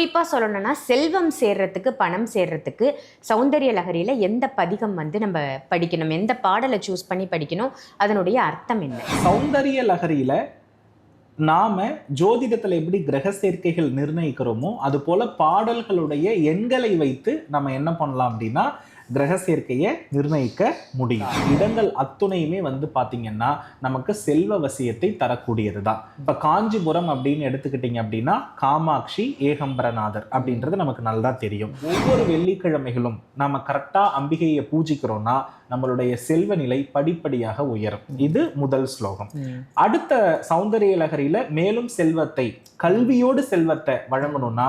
குறிப்பாக சொல்லணும்னா செல்வம் சேர்றதுக்கு பணம் சேர்றதுக்கு சௌந்தரிய லகரியில் எந்த பதிகம் வந்து நம்ம படிக்கணும்? எந்த பாடலை சூஸ் பண்ணி படிக்கணும்? அதனுடைய அர்த்தம் என்ன? சௌந்தரிய லகரியில் நாம ஜோதிடத்தில் எப்படி கிரக சேர்க்கைகள் நிர்ணயிக்கிறோமோ அது போல பாடல்களுடைய எண்களை வைத்து நம்ம என்ன பண்ணலாம் அப்படின்னா கிரக சேர்க்கையை நிர்ணயிக்க முடியும். இடங்கள் அத்துணையுமே வந்து பாத்தீங்கன்னா நமக்கு செல்வ வசியத்தை தரக்கூடியது தான். இப்ப காஞ்சிபுரம் அப்படின்னு எடுத்துக்கிட்டீங்க அப்படின்னா காமாட்சி ஏகம்பரநாதர் அப்படின்றது நமக்கு நல்லா தெரியும். ஒவ்வொரு வெள்ளிக்கிழமைகளும் நம்ம கரெக்டா அம்பிகையை பூஜிக்கிறோம்னா நம்மளுடைய செல்வ நிலை படிப்படியாக உயரும். இது முதல் ஸ்லோகம். அடுத்த சௌந்தரிய லகரியில மேலும் செல்வத்தை கல்வியோடு செல்வத்தை வழங்கணும்னா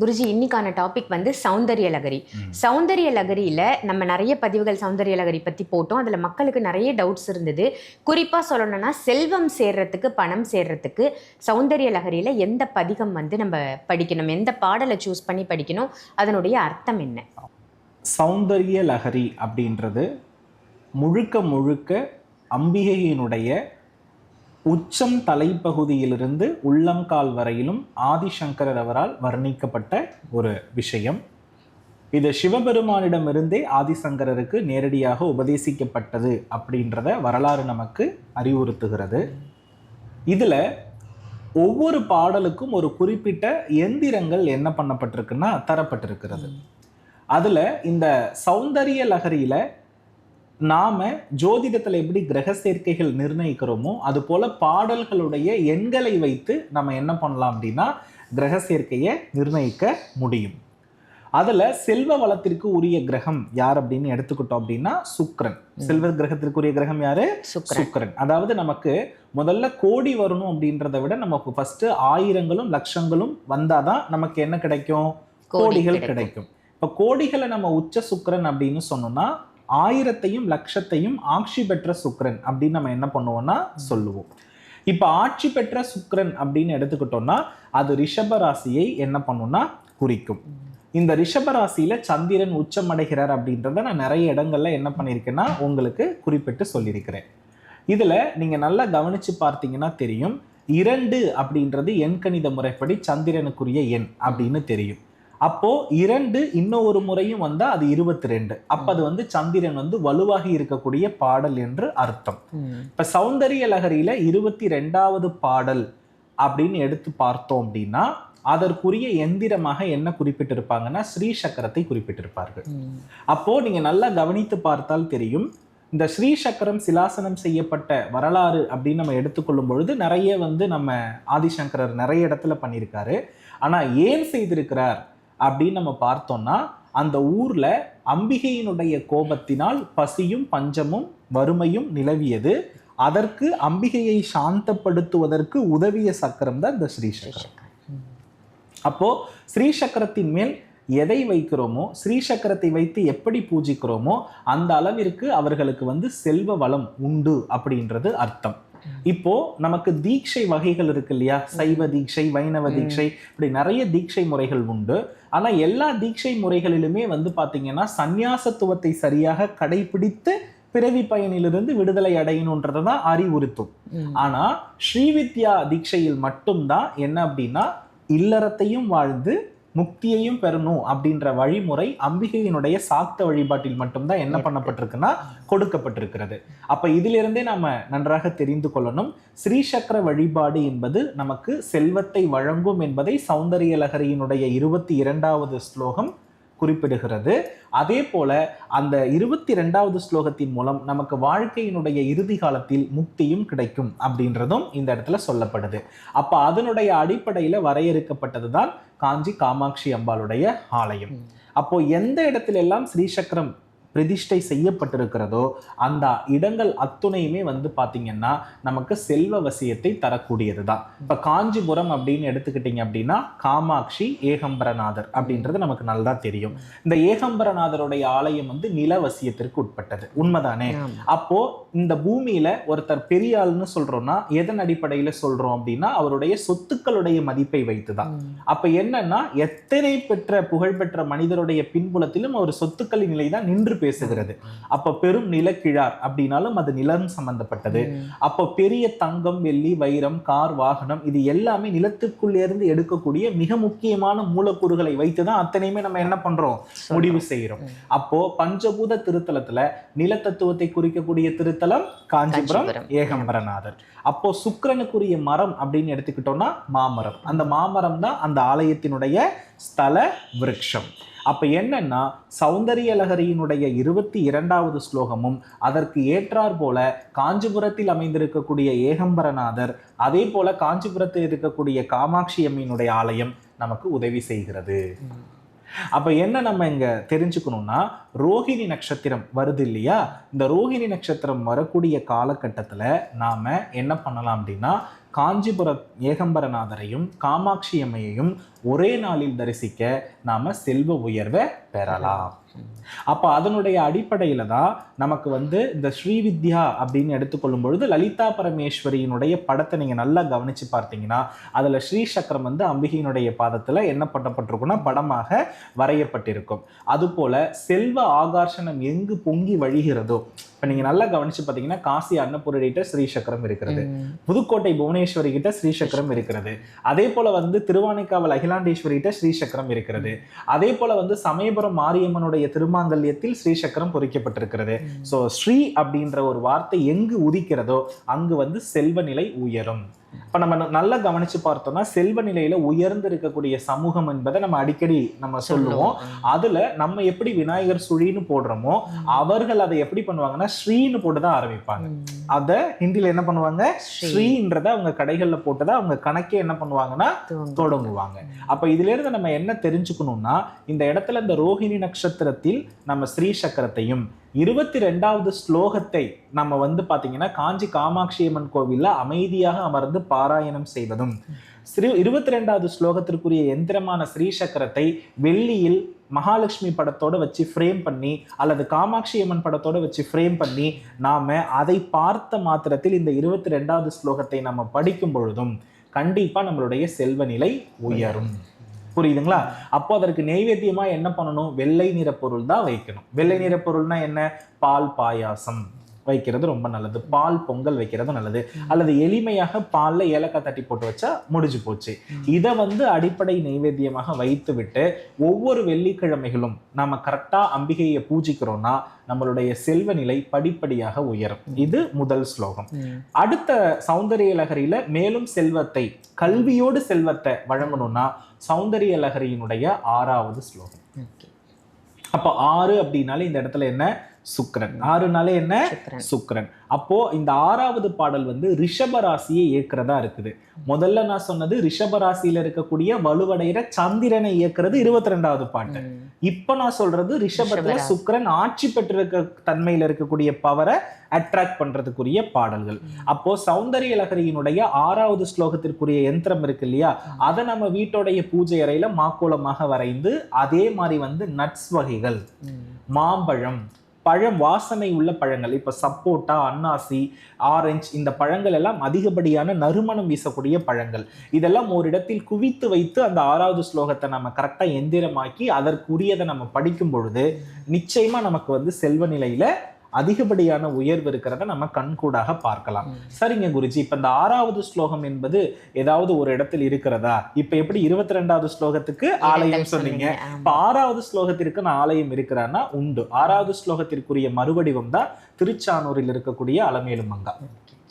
குருஜி இன்னைக்கான டாபிக் வந்து சௌந்தரிய லகரி. சௌந்தரிய லகரியில நம்ம நிறைய பதிவுகள் சௌந்தரிய லகரி பத்தி போட்டோம். அதுல மக்களுக்கு நிறைய டவுட்ஸ் இருந்தது. குறிப்பா சொல்லணும்னா செல்வம் சேர்றதுக்கு பணம் சேர்றதுக்கு சௌந்தரிய லகரியில எந்த பதிகம் வந்து நம்ம படிக்கணும்? எந்த பாடலை சூஸ் பண்ணி படிக்கணும்? அதனுடைய அர்த்தம் என்ன? சௌந்தரிய லஹரி அப்படின்றது முழுக்க முழுக்க அம்பிகையினுடைய உச்சம் தலைப்பகுதியிலிருந்து உள்ளங்கால் வரையிலும் ஆதிசங்கரர் அவரால் வர்ணிக்கப்பட்ட ஒரு விஷயம். இது சிவபெருமானிடமிருந்தே ஆதிசங்கரருக்கு நேரடியாக உபதேசிக்கப்பட்டது அப்படின்றத வரலாறு நமக்கு அறிவுறுத்துகிறது. இதில் ஒவ்வொரு பாடலுக்கும் ஒரு குறிப்பிட்ட எந்திரங்கள் என்ன பண்ணப்பட்டிருக்குன்னா தரப்பட்டிருக்கிறது. அதில் இந்த சௌந்தரிய லகரியில் நாம ஜோதிடத்துல எப்படி கிரக சேர்க்கைகள் நிர்ணயிக்கிறோமோ அது போல பாடல்களுடைய எண்களை வைத்து நம்ம என்ன பண்ணலாம் அப்படின்னா கிரக சேர்க்கையை நிர்ணயிக்க முடியும். அதுல செல்வ வளத்திற்கு உரிய கிரகம் யார் அப்படின்னு எடுத்துக்கிட்டோம் அப்படின்னா சுக்கிரன். செல்வ கிரகத்திற்குரிய கிரகம் யாரு? சுக்ரன் சுக்கிரன். அதாவது நமக்கு முதல்ல கோடி வரணும் அப்படின்றத விட நமக்கு ஃபர்ஸ்ட் ஆயிரங்களும் லட்சங்களும் வந்தாதான் நமக்கு என்ன கிடைக்கும்? கோடி கோடிகள் கிடைக்கும். கிடைக்கும். இப்ப கோடிகளை நம்ம உச்ச சுக்கிரன் அப்படின்னு சொன்னோம்னா ஆயிரத்தையும் லட்சத்தையும் ஆட்சி பெற்ற சுக்கிரன் அப்படின்னு நம்ம என்ன பண்ணுவோம்னா சொல்லுவோம். இப்ப ஆட்சி பெற்ற சுக்கிரன் அப்படின்னு எடுத்துக்கிட்டோம்னா அது ரிஷப ராசியை என்ன பண்ணும்னா குறிக்கும். இந்த ரிஷப ராசியில சந்திரன் உச்சமடைகிறார் அப்படின்றத நான் நிறைய இடங்கள்ல என்ன பண்ணியிருக்கேன்னா உங்களுக்கு குறிப்பிட்டு சொல்லியிருக்கிறேன். இதுல நீங்க நல்லா கவனிச்சு பார்த்தீங்கன்னா தெரியும். இரண்டு அப்படின்றது எண்கணித முறைப்படி சந்திரனுக்குரிய எண் அப்படின்னு தெரியும். அப்போ இரண்டு இன்னும் ஒரு முறையும் வந்தா அது இருபத்தி ரெண்டு அப்ப அது வந்து சந்திரன் வந்து வலுவாகி இருக்கக்கூடிய பாடல் என்று அர்த்தம். இப்ப சௌந்தரிய லகரியில இருபத்தி ரெண்டாவது பாடல் அப்படின்னு எடுத்து பார்த்தோம் அப்படின்னா அதற்குரிய எந்திரமாக என்ன குறிப்பிட்டிருப்பாங்கன்னா ஸ்ரீ சக்கரத்தை குறிப்பிட்டிருப்பார்கள். அப்போ நீங்க நல்லா கவனித்து பார்த்தால் தெரியும் இந்த ஸ்ரீ சக்கரம் சிலாசனம் செய்யப்பட்ட வரலாறு அப்படின்னு நம்ம எடுத்துக்கொள்ளும் பொழுது நிறைய வந்து நம்ம ஆதிசங்கரர் நிறைய இடத்துல பண்ணியிருக்காரு. ஆனா ஏன் செய்திருக்கிறார்? அப்படின்னு நம்ம பார்த்தோம்னா அந்த ஊர்ல அம்பிகையினுடைய கோபத்தினால் பசியும் பஞ்சமும் வறுமையும் நிலவியது. அதற்கு அம்பிகையை சாந்தப்படுத்துவதற்கு உதவிய சக்கரம் தான் இந்த ஸ்ரீ சக்கரம் அப்போ ஸ்ரீ சக்கரத்தின் மேல் எதை வைக்கிறோமோ ஸ்ரீ சக்கரத்தை வைத்து எப்படி பூஜிக்கிறோமோ அந்த அளவிற்கு அவர்களுக்கு வந்து செல்வ வளம் உண்டு அப்படின்றது அர்த்தம். இப்போ நமக்கு தீட்சை வகைகள் இருக்கு இல்லையா? சைவ தீட்சை வைணவ தீட்சை இப்படி நிறைய தீட்சை முறைகள் உண்டு. ஆனா எல்லா தீட்சை முறைகளிலுமே வந்து பாத்தீங்கன்னா சந்நியாசத்துவத்தை சரியாக கடைபிடித்து பிறவி பயனிலிருந்து விடுதலை அடையணுன்றதை தான் அறிவுறுத்தும். ஆனா ஸ்ரீவித்யா தீட்சையில் மட்டும்தான் என்ன அப்படின்னா இல்லறத்தையும் வாழ்ந்து முக்தியையும் பெறணும் அப்படின்ற வழிமுறை அம்பிகையினுடைய சாக்த வழிபாட்டில் மட்டும்தான் என்ன பண்ணப்பட்டிருக்குன்னா கொடுக்கப்பட்டிருக்கிறது. அப்ப இதிலிருந்தே நாம நன்றாக தெரிந்து கொள்ளணும். ஸ்ரீசக்கர வழிபாடு என்பது நமக்கு செல்வத்தை வழங்கும் என்பதை சௌந்தரிய லகரியினுடைய இருபத்தி இரண்டாவது ஸ்லோகம் குறிப்பிடுகிறது. அதே போல அந்த இருபத்தி ரெண்டாவது ஸ்லோகத்தின் மூலம் நமக்கு வாழ்க்கையினுடைய இறுதி காலத்தில் முக்தியும் கிடைக்கும் அப்படின்றதும் இந்த இடத்துல சொல்லப்படுது. அப்ப அதனுடைய அடிப்படையில வரையறுக்கப்பட்டது தான் காஞ்சி காமாட்சி அம்பாளுடைய ஆலயம். அப்போ எந்த இடத்துல எல்லாம் ஸ்ரீசக்கரம் பிரதிஷ்டை செய்யப்பட்டிருக்கிறதோ அந்த இடங்கள் அத்துணையுமே வந்து பாத்தீங்கன்னா நமக்கு செல்வ வசியத்தை தரக்கூடியது தான் இப்ப காஞ்சிபுரம் அப்படின்னு எடுத்துக்கிட்டீங்க அப்படின்னா காமாட்சி ஏகம்பரநாதர் அப்படின்றது நமக்கு நல்லா தெரியும். இந்த ஏகம்பரநாதருடைய ஆலயம் வந்து நிலவசியத்திற்கு உட்பட்டது. உண்மைதானே. அப்போ இந்த பூமியில ஒருத்தர் பெரிய ஆள்னு சொல்றோம்னா எதன் அடிப்படையில சொல்றோம் அப்படின்னா அவருடைய சொத்துக்களுடைய மதிப்பை வைத்துதான். அப்ப என்னன்னா எத்தனை பெற்ற புகழ்பெற்ற மனிதருடைய பின்புலத்திலும் அவர் சொத்துக்களின் நிலை தான் நின்று பேசுகிறது அப்ப பெரும் நிலக்கிழார் அப்படின்னாலும் அது நிலம் சம்பந்தப்பட்டது. அப்போ பெரிய தங்கம் வெள்ளி வைரம் கார் வாகனம் இது எல்லாமே நிலத்துக்குள்ளே இருந்து எடுக்கக்கூடிய மிக முக்கியமான மூலக்கூறுகளை வைத்துதான் அத்தனையுமே நம்ம என்ன பண்றோம் முடிவு செய்கிறோம் அப்போ பஞ்சபூத திருத்தலத்துல நிலத்தத்துவத்தை குறிக்கக்கூடிய திருத்தலம் காஞ்சிபுரம். ஏகம்பரநாதர் அப்போ சுக்கிரனுக்குரிய மரம் அப்படின்னு எடுத்துக்கிட்டோம்னா மாமரம். அந்த மாமரம் தான் அந்த ஆலயத்தினுடைய ஸ்தல விருட்சம். அப்ப என்னன்னா சௌந்தரியலகரியினுடைய இருபத்தி இரண்டாவது ஸ்லோகமும் அதற்கு ஏற்றார் போல காஞ்சிபுரத்தில் அமைந்திருக்கக்கூடிய ஏகம்பரநாதர் அதே போல காஞ்சிபுரத்தில் இருக்கக்கூடிய காமாட்சி அம்மையினுடைய ஆலயம் நமக்கு உதவி செய்கிறது. அப்ப என்ன நம்ம இங்க தெரிஞ்சுக்கணும்னா ரோஹிணி நட்சத்திரம் வருது இல்லையா? இந்த ரோஹிணி நட்சத்திரம் வரக்கூடிய காலகட்டத்துல நாம என்ன பண்ணலாம் அப்படின்னா காஞ்சிபுர ஏகம்பரநாதரையும் காமாட்சி அம்மையையும் ஒரே நாளில் தரிசிக்க நாம செல்வ உயர்வை பெறலாம். அப்ப அதனுடைய அடிப்படையில தான் நமக்கு வந்து இந்த ஸ்ரீவித்யா அப்படின்னு எடுத்துக்கொள்ளும் பொழுது லலிதா பரமேஸ்வரியினுடைய படத்தை நீங்க நல்லா கவனிச்சு பார்த்தீங்கன்னா அதுல ஸ்ரீ சக்கரம் வந்து அம்பிகையினுடைய பாதத்துல என்ன பண்ணப்பட்டிருக்கும்னா படமாக வரையப்பட்டிருக்கும். அதுபோல செல்வ ஆகர்ஷணம் எங்கு பொங்கி வழிகிறதோ இப்ப நீங்க நல்லா கவனிச்சு பார்த்தீங்கன்னா காசி அன்னபூரணிட்ட ஸ்ரீ சக்கரம் இருக்கிறது. புதுக்கோட்டை புவனேஸ்வரி கிட்ட ஸ்ரீ சக்கரம் இருக்கிறது. அதே போல வந்து திருவானைக்காவல் அகிலாண்டேஸ்வரி கிட்ட ஸ்ரீ சக்கரம் இருக்கிறது. அதே போல வந்து சமயபுரம் மாரியம்மனுடைய திருமாங்கல்யத்தில் ஸ்ரீ சக்கரம் பொறிக்கப்பட்டிருக்கிறது சோ ஸ்ரீ அப்படின்ற ஒரு வார்த்தை எங்கு உதிக்கிறதோ அங்கு வந்து செல்வ நிலை உயரும். இப்ப நம்ம நல்லா கவனிச்சு பார்த்தோம்னா செல்வ நிலையில உயர்ந்து இருக்கக்கூடிய சமூகம் என்பதை நம்ம அடிக்கடி நம்ம சொல்லுவோம். அதுல நம்ம எப்படி விநாயகர் சுழின்னு போடுறோமோ அவர்கள் அதை எப்படி பண்ணுவாங்கன்னா ஸ்ரீன்னு போட்டு தான் ஆரம்பிப்பாங்க. அத ஹிந்தில என்ன பண்ணுவாங்க? ஸ்ரீ. ஸ்ரீன்றத அவங்க கடைகள்ல போட்டுதான் அவங்க கணக்கே என்ன பண்ணுவாங்கன்னா. தொடங்குவாங்க. அப்ப இதுல இருந்து நம்ம என்ன தெரிஞ்சுக்கணும்னா இந்த இடத்துல இந்த ரோஹிணி நட்சத்திரத்தில் நம்ம ஸ்ரீ சக்கரத்தையும் இருபத்தி ரெண்டாவது ஸ்லோகத்தை நம்ம வந்து பார்த்தீங்கன்னா காஞ்சி காமாட்சி அம்மன் கோவிலில் அமைதியாக அமர்ந்து பாராயணம் செய்வதும். ஸ்ரீ இருபத்தி ரெண்டாவது ஸ்லோகத்திற்குரிய எந்திரமான ஸ்ரீ சக்கரத்தை வெள்ளியில் மகாலட்சுமி படத்தோடு வச்சு ஃப்ரேம் பண்ணி அல்லது காமாட்சி அம்மன் படத்தோடு வச்சு ஃப்ரேம் பண்ணி நாம் அதை பார்த்த மாத்திரத்தில் இந்த இருபத்தி ரெண்டாவது ஸ்லோகத்தை நம்ம படிக்கும் பொழுதும் கண்டிப்பாக நம்மளுடைய செல்வ நிலை உயரும். புரியுதுங்களா? அப்போ அதற்கு நெய்வேத்தியமா என்ன பண்ணணும்? வெள்ளை நிற பொருள் தான் வைக்கணும். வெள்ளை நிற பொருள்னா என்ன? பால் பாயாசம் வைக்கிறது ரொம்ப நல்லது. பால் பொங்கல் வைக்கிறது நல்லது. அல்லது எளிமையாக பால்ல ஏலக்காய் தட்டி போட்டு வச்சா முடிஞ்சு போச்சு. இதை வந்து அடிப்படை நெய்வேத்தியமாக வைத்து விட்டு ஒவ்வொரு வெள்ளிக்கிழமைகளும் நாம கரெக்டா அம்பிகையை பூஜிக்கிறோம்னா நம்மளுடைய செல்வ நிலை படிப்படியாக உயரும். இது முதல் ஸ்லோகம். அடுத்த சௌந்தரிய லகரியில மேலும் செல்வத்தை கல்வியோடு செல்வத்தை வழங்கணும்னா சௌந்தரிய லகரியினுடைய ஆறாவது ஸ்லோகம். அப்ப ஆறு அப்படின்னாலே இந்த இடத்துல என்ன சுக்கிரன். ஆறுனாலே என்ன? சுக்கிரன். சுக்கிரன். அப்போ இந்த ஆறாவது பாடல் வந்து ரிஷப ராசியை இயக்குறதா இருக்குது. முதல்ல நான் சொன்னது ரிஷப ராசியில இருக்கக்கூடிய வலுவடைகிற சந்திரனை இயக்குறது இருபத்தி ரெண்டாவது பாட்டு. இப்ப நான் சொல்றது ரிஷபத்துல. சுக்கிரன் ஆட்சி பெற்றிருக்க தன்மையில இருக்கக்கூடிய பவரை அட்ராக்ட் பண்றதுக்குரிய பாடல்கள். அப்போ சௌந்தரிய லகரியினுடைய ஆறாவது ஸ்லோகத்திற்குரிய யந்திரம் இருக்கு இல்லையா? அதை நம்ம வீட்டோடைய பூஜை அறையில மாக்கோலமாக வரைந்து அதே மாதிரி வந்து நட்ஸ் வகைகள். மாம்பழம் பழம் வாசனை உள்ள பழங்கள். இப்போ சப்போட்டா அன்னாசி ஆரஞ்சு இந்த பழங்கள் எல்லாம் அதிகப்படியான நறுமணம் வீசக்கூடிய பழங்கள். இதெல்லாம் ஒரு இடத்தில் குவித்து வைத்து அந்த ஆறாவது ஸ்லோகத்தை நம்ம கரெக்டாக எந்திரமாக்கி அதற்குரியதை நம்ம படிக்கும் பொழுது நிச்சயமாக நமக்கு வந்து செல்வ நிலையில் அதிகப்படியான உயர்வு இருக்கிறத நம்ம கண்கூடாக பார்க்கலாம். சரிங்க குருஜி இப்ப இந்த ஆறாவது ஸ்லோகம் என்பது ஏதாவது ஒரு இடத்தில் இருக்கிறதா? இப்ப எப்படி இருபத்தி ரெண்டாவது ஸ்லோகத்துக்கு ஆலயம் சொன்னீங்க. இப்ப ஆறாவது ஸ்லோகத்திற்கு நான் ஆலயம் இருக்கிறான்னா உண்டு. ஆறாவது ஸ்லோகத்திற்குரிய மறுவடிவம் தான் திருச்சானூரில் இருக்கக்கூடிய அலமேலுமங்கா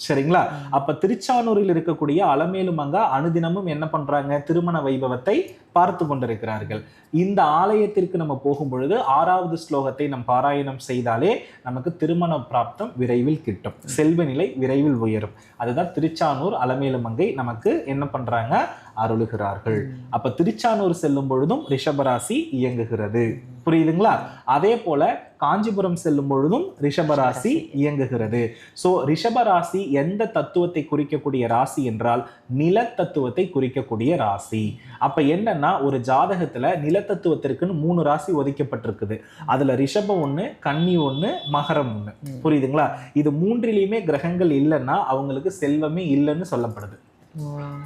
சரிங்களா? அப்ப திருச்சானூரில் இருக்கக்கூடிய அலமேலுமங்கா அனுதினமும் என்ன பண்றாங்க? திருமண வைபவத்தை பார்த்து கொண்டிருக்கிறார்கள். இந்த ஆலயத்திற்கு நம்ம போகும் பொழுது ஆறாவது ஸ்லோகத்தை நம் பாராயணம் செய்தாலே நமக்கு திருமண பிராப்தம் விரைவில் கிட்டும். செல்வ நிலை விரைவில் உயரும். அதுதான் திருச்சானூர் அலமேலுமங்கை நமக்கு என்ன பண்றாங்க? அருளுகிறார்கள். அப்ப திருச்சானூர் செல்லும் பொழுதும் ரிஷபராசி இயங்குகிறது. புரியுதுங்களா? அதே போல காஞ்சிபுரம் செல்லும் பொழுதும் ரிஷபராசி இயங்குகிறது. சோ ரிஷபராசி எந்த தத்துவத்தை குறிக்கக்கூடிய ராசி என்றால் நில தத்துவத்தை குறிக்கக்கூடிய ராசி. அப்ப என்னன்னா ஒரு ஜாதகத்துல நிலத்தத்துவத்திற்குன்னு மூணு ராசி ஒதுக்கப்பட்டிருக்குது. அதுல ரிஷபம் ஒண்ணு கன்னி ஒண்ணு மகரம் ம். புரியுதுங்களா? இது மூன்றிலையுமே கிரகங்கள் இல்லைன்னா அவங்களுக்கு செல்வமே இல்லைன்னு சொல்லப்படுது.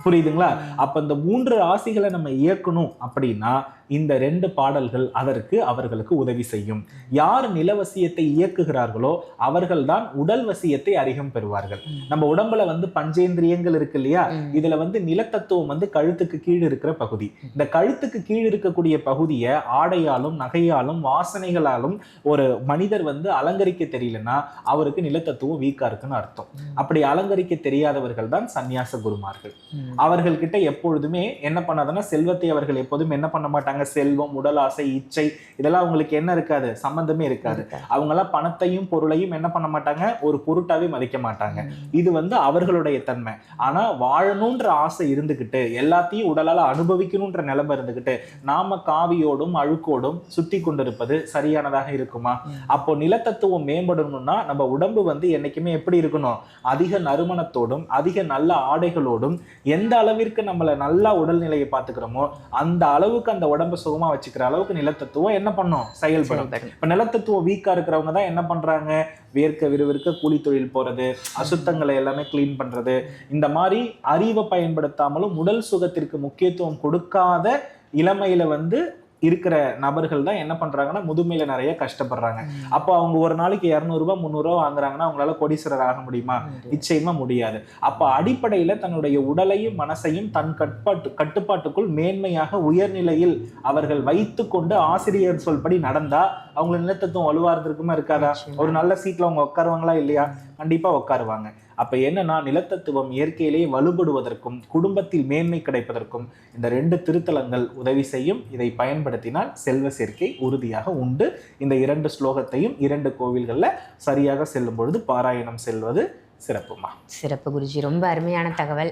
புரியுதுங்களா? அப்ப இந்த மூன்று ராசிகளை நம்ம இயக்கணும் அப்படின்னா இந்த ரெண்டு பாடல்கள் அதற்கு அவர்களுக்கு உதவி செய்யும். யார் நிலவசியத்தை இயக்குகிறார்களோ அவர்கள்தான் உடல் வசியத்தை அதிகம் பெறுவார்கள். நம்ம உடம்புல வந்து பஞ்சேந்திரியங்கள் இருக்கு இல்லையா. இதுல வந்து நிலத்தத்துவம் வந்து கழுத்துக்கு கீழ் இருக்கிற பகுதி. இந்த கழுத்துக்கு கீழ் இருக்கக்கூடிய பகுதியை ஆடையாலும் நகையாலும் வாசனைகளாலும் ஒரு மனிதர் வந்து அலங்கரிக்க தெரியலன்னா அவருக்கு நிலத்தத்துவம் வீக்கா இருக்குன்னு அர்த்தம். அப்படி அலங்கரிக்க தெரியாதவர்கள் தான் சந்நியாச குருமார்கள். ம். அவர்கள் கிட்ட எப்பொழுதுமே என்ன பண்ணாதுன்னா செல்வத்தை அவர்கள் எப்போதும் என்ன பண்ண மாட்டாங்க? செல்வம் உடல் ஆசை இச்சை இதெல்லாம் அவங்களுக்கு என்ன இருக்காது? சம்பந்தமே இருக்காது. இருக்கா. அவங்க எல்லாம் பணத்தையும் பொருளையும் என்ன பண்ண மாட்டாங்க? ஒரு பொருட்டாவே மதிக்க மாட்டாங்க. இது வந்து அவர்களுடைய தன்மை. ஆனா வாழணுன்ற ஆசை இருந்துகிட்டு எல்லாத்தையும் உடலால அனுபவிக்கணுன்ற நிலைமை இருந்துகிட்டு நாம காவியோடும் அழுக்கோடும் சுத்தி கொண்டிருப்பது சரியானதாக இருக்குமா. அப்போ நிலத்தத்துவம் மேம்படணும்னா நம்ம உடம்பு வந்து என்னைக்குமே எப்படி இருக்கணும்? அதிக நறுமணத்தோடும் அதிக நல்ல ஆடைகளோடும் எந்த அளவிற்கு நம்மள நல்லா உடல்நிலையை பார்த்துக்கிறோமோ அந்த அளவுக்கு அந்த உடம்பை சுகமா வச்சுக்கிற அளவுக்கு நிலத்தத்துவம் என்ன பண்ணும்? செயல்படும். இப்ப நிலத்தத்துவம் வீக்கா இருக்கிறவங்க தான் என்ன பண்றாங்க? வேர்க்க விறுவிறுக்க கூலி தொழில் போறது அசுத்தங்களை எல்லாமே க்ளீன் பண்றது. இந்த மாதிரி அறிவை பயன்படுத்தாமலும் உடல் சுகத்திற்கு முக்கியத்துவம் கொடுக்காத இளமையில வந்து இருக்கிற நபர்கள் தான் என்ன பண்றாங்கன்னா முதுமையில நிறைய கஷ்டப்படுறாங்க. அப்போ அவங்க ஒரு நாளைக்கு இரநூறுபா முந்நூறுரூவா வாங்குறாங்கன்னா அவங்களால கோடீஸ்வரர் ஆக முடியுமா நிச்சயமா முடியாது. அப்ப அடிப்படையில தன்னுடைய உடலையும் மனசையும் தன் கட்பாட்டு கட்டுப்பாட்டுக்குள் மேன்மையாக உயர்நிலையில் அவர்கள் வைத்துக்கொண்டு ஆசிரியர் சொல்படி நடந்தா அவங்க நிலத்தத்துவம் வலுவா இருந்திருக்குமா இருக்காதா. ஒரு நல்ல சீட்ல அவங்க உட்காருவாங்களா இல்லையா? கண்டிப்பா உட்காருவாங்க. அப்ப என்னன்னா நிலத்தத்துவம் இயற்கையிலேயே வலுபடுவதற்கும் குடும்பத்தில் மேன்மை கிடைப்பதற்கும் இந்த ரெண்டு திருத்தலங்கள் உதவி செய்யும். இதை பயன்படுத்தினால் செல்வ சேர்க்கை உறுதியாக உண்டு. இந்த இரண்டு ஸ்லோகத்தையும் இரண்டு கோவில்களில் சரியாக செல்லும் பொழுது பாராயணம் செல்வது சிறப்புமா. சிறப்பு குருஜி ரொம்ப அருமையான தகவல்.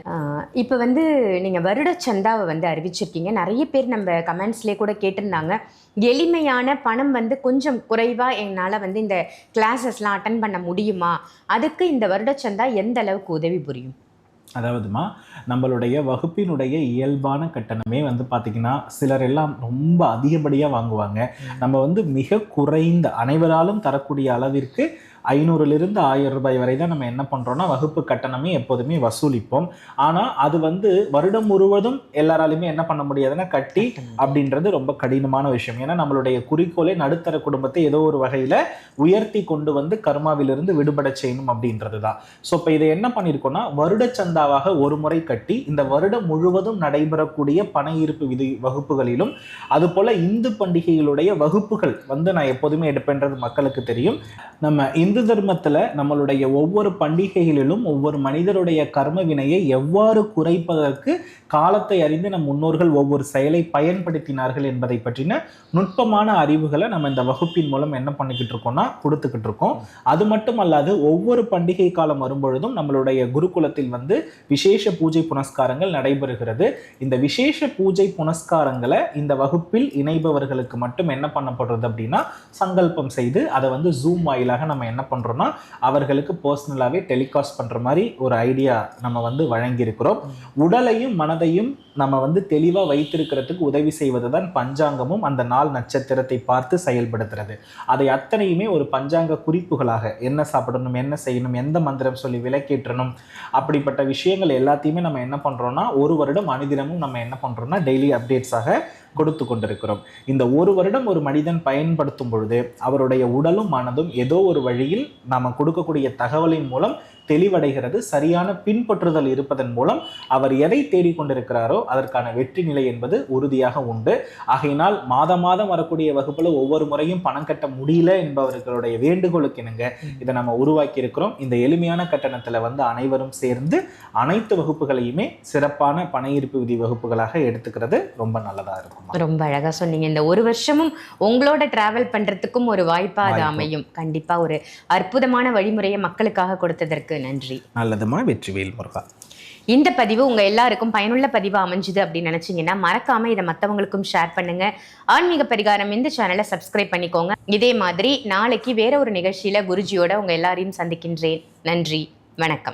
இப்போ வந்து நீங்கள் வருட சந்தாவை வந்து அறிவிச்சிருக்கீங்க. நிறைய பேர் நம்ம கமெண்ட்ஸ்லேயே கூட கேட்டிருந்தாங்க. எளிமையான பணம் வந்து கொஞ்சம் குறைவாக என்னால் வந்து இந்த கிளாஸஸ்லாம் அட்டன் பண்ண முடியுமா? அதுக்கு இந்த வருட சந்தா எந்த அளவுக்கு உதவி புரியும்? அதாவதுமா நம்மளுடைய வகுப்பினுடைய இயல்பான கட்டணமே வந்து பார்த்தீங்கன்னா சிலர் எல்லாம் ரொம்ப அதிகப்படியாக வாங்குவாங்க. நம்ம வந்து மிக குறைந்த அனைவராலும் தரக்கூடிய அளவிற்கு ஐநூறுலேருந்து ஆயிரம் ரூபாய் வரை தான் நம்ம என்ன பண்ணுறோம்னா வகுப்பு கட்டணமே எப்போதுமே வசூலிப்போம். ஆனால் அது வந்து வருடம் முழுவதும் எல்லாராலையுமே என்ன பண்ண முடியாதுன்னா கட்டி அப்படின்றது ரொம்ப கடினமான விஷயம். ஏன்னா நம்மளுடைய குறிக்கோளே நடுத்தர குடும்பத்தை ஏதோ ஒரு வகையில் உயர்த்தி கொண்டு வந்து கர்மாவிலிருந்து விடுபட செய்யணும் அப்படின்றது தான் ஸோ இப்போ இதை என்ன பண்ணியிருக்கோம்னா வருட சந்தாவாக ஒரு முறை கட்டி இந்த வருடம் முழுவதும் நடைபெறக்கூடிய பண ஈர்ப்பு விதி வகுப்புகளிலும் அதுபோல இந்து பண்டிகைகளுடைய வகுப்புகள் வந்து நான் எப்போதுமே எடுப்பேன்றது மக்களுக்கு தெரியும். நம்ம இந்து தர்மத்துல நம்மளுடைய ஒவ்வொரு பண்டிகைகளிலும் ஒவ்வொரு மனிதருடைய கர்ம வினையை எவ்வாறு குறைப்பதற்கு காலத்தை அறிந்து நம் முன்னோர்கள் ஒவ்வொரு செயலை பயன்படுத்தினார்கள் என்பதை பற்றின நுட்பமான அறிவுகளை நம்ம இந்த வகுப்பின் மூலம் என்ன பண்ணிக்கிட்டு இருக்கோம்னா கொடுத்துக்கிட்டு இருக்கோம். அது மட்டும் அல்லாது ஒவ்வொரு பண்டிகை காலம் வரும்பொழுதும் நம்மளுடைய குருகுலத்தில் வந்து விசேஷ பூஜை புனஸ்காரங்கள் நடைபெறுகிறது. இந்த விசேஷ பூஜை புனஸ்காரங்களை இந்த வகுப்பில் இணைபவர்களுக்கு மட்டும் என்ன பண்ணப்படுறது அப்படின்னா சங்கல்பம் செய்து அதை வந்து ஜூம் வாயிலாக நம்ம என்ன பண்றோம்னா அவர்களுக்கு பர்சனலாகவே டெலிகாஸ்ட் பண்ற மாதிரி ஒரு ஐடியா நம்ம வந்து வழங்கியிருக்கிறோம். உடலையும் மனதையும் நம்ம வந்து தெளிவாக வைத்திருக்கிறதுக்கு உதவி செய்வது தான் பஞ்சாங்கமும் அந்த நாள் நட்சத்திரத்தை பார்த்து செயல்படுத்துறது. அதை அத்தனையுமே ஒரு பஞ்சாங்க குறிப்புகளாக என்ன சாப்பிடணும் என்ன செய்யணும் எந்த மந்திரம் சொல்லி விலக்கேற்றணும் அப்படிப்பட்ட விஷயங்கள் எல்லாத்தையுமே நம்ம என்ன பண்ணுறோன்னா ஒரு வருடம் அனுதினமும் நம்ம என்ன பண்ணுறோம்னா டெய்லி அப்டேட்ஸாக கொடுத்து கொண்டிருக்கிறோம். இந்த ஒரு வருடம் ஒரு மனிதன் பயன்படுத்தும் பொழுது அவருடைய உடலும் மனதும் ஏதோ ஒரு வழியில் நாம கொடுக்கக்கூடிய தகவலின் மூலம் தெளிவடைகிறது சரியான பின்பற்றுதல் இருப்பதன் மூலம் அவர் எதை தேடிக்கொண்டிருக்கிறாரோ அதற்கான வெற்றி நிலை என்பது உறுதியாக உண்டு. ஆகையினால் மாதம் மாதம் வரக்கூடிய வகுப்புல ஒவ்வொரு முறையும் பணம் கட்ட முடியல என்பவர்களுடைய வேண்டுகோளுக்கு இணங்க இதை நம்ம உருவாக்கி இருக்கிறோம் இந்த எளிமையான கட்டணத்துல வந்து அனைவரும் சேர்ந்து அனைத்து வகுப்புகளையுமே சிறப்பான பண ஈர்ப்பு விதி வகுப்புகளாக எடுத்துக்கிறது. ரொம்ப நல்லதா இருக்கும்? ரொம்ப அழகா சொன்னீங்க. இந்த ஒரு வருஷமும் உங்களோட டிராவல் பண்றதுக்கும் ஒரு வாய்ப்பா அது. அமையும். கண்டிப்பா ஒரு அற்புதமான வழிமுறையை மக்களுக்காக கொடுத்ததற்கு நன்றி. நல்லதுமா வெற்றிவேல் முருகா. இந்த பதிவு உங்க எல்லாருக்கும் பயனுள்ள பதிவா அமைஞ்சுது அப்படின்னு நினைச்சீங்கன்னா மறக்காம இதை மத்தவங்களுக்கும் ஷேர் பண்ணுங்க. ஆன்மீக பரிகாரம் இந்த சேனலை சப்ஸ்கிரைப் பண்ணிக்கோங்க. இதே மாதிரி நாளைக்கு வேற ஒரு நிகழ்ச்சியில குருஜியோட உங்க எல்லாரையும் சந்திக்கின்றேன். நன்றி. வணக்கம்.